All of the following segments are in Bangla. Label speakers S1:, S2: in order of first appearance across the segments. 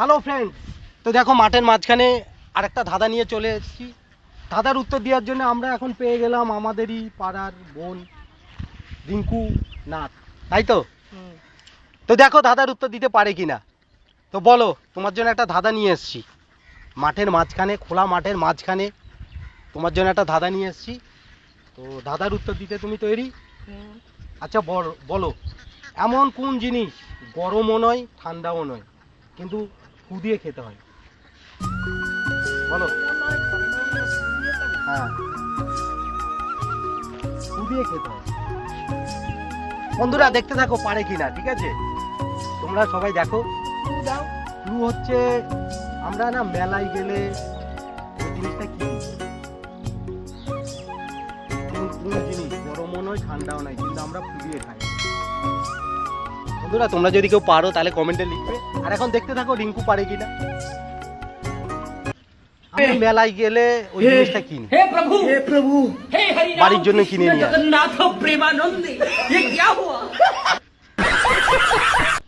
S1: হ্যালো ফ্রেন্ড তো দেখো মাঠের মাঝখানে আরেকটা ধাঁধা নিয়ে চলে এসেছি। ধাঁধার উত্তর দেওয়ার জন্য আমরা এখন পেয়ে গেলাম আমাদেরই পাড়ার বোন রিঙ্কু নাথ। তাই তো? তো দেখো ধাঁধার উত্তর দিতে পারে কি না তো বলো তোমার জন্য একটা ধাঁধা নিয়ে এসেছি। মাঠের মাঝখানে খোলা মাঠের মাঝখানে তোমার জন্য একটা ধাঁধা নিয়ে এসেছি। তো ধাঁধার উত্তর দিতে তুমি তৈরি? আচ্ছা বলো। এমন কোন জিনিস গরমও নয় ঠান্ডাও নয় কিন্তু ফু দিয়ে খেতে হয়। বলো। হ্যাঁ। ফু খেতে হয়। বন্ধুরা, দেখতে থাকো পারে কিনা, ঠিক আছে? তোমরা সবাই দেখো। ক্লু হচ্ছে, আমরা না মেলায় গেলে জিনিসটা কোন। কোন জিনিস গরমও নয় ঠান্ডাও নয় কিন্তু আমরা ফুলিয়ে খাই। বন্ধুরা তোমরা যদি কেউ পারো তাহলে কমেন্টে লিখবে। আর এখন দেখতে থাকো রিঙ্কু পারে কিনা। মেলায় গেলে ওই জিনিসটা কিনি।
S2: হে প্রভু হে প্রভু। হে হরি
S1: বাড়ির জন্য কিনে নিয়ে
S2: জগন্নাথ প্রেমানন্দে এ কি হুয়া?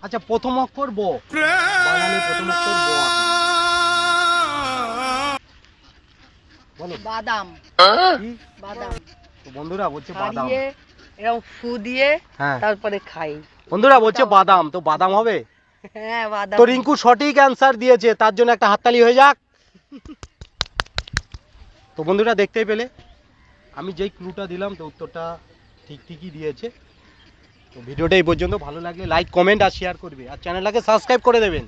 S1: আচ্ছা প্রথম অক্ষর ব। বানানে প্রথম অক্ষর ব। বলো।
S3: বাদাম। বাদাম।
S1: তো বন্ধুরা বলছে বাদাম।
S3: এরকম ফু দিয়ে
S1: হ্যাঁ।
S3: তারপরে খাই।
S1: বন্ধুরা বলছে বাদাম তো বাদাম হবে?
S3: হ্যাঁ বাদাম।
S1: তো রিঙ্কু সঠিক অ্যান্সার দিয়েছে তার জন্য একটা হাততালি হয়ে যাক। তো বন্ধুরা দেখতেই পেলে? আমি যেই ক্লুটা দিলাম তো উত্তরটা ঠিক ঠিকই দিয়েছে। তো ভিডিওটা এই পর্যন্ত ভালো লাগলে লাইক কমেন্ট আর শেয়ার করবে। আর চ্যানেলটাকে সাবস্ক্রাইব করে দেবেন।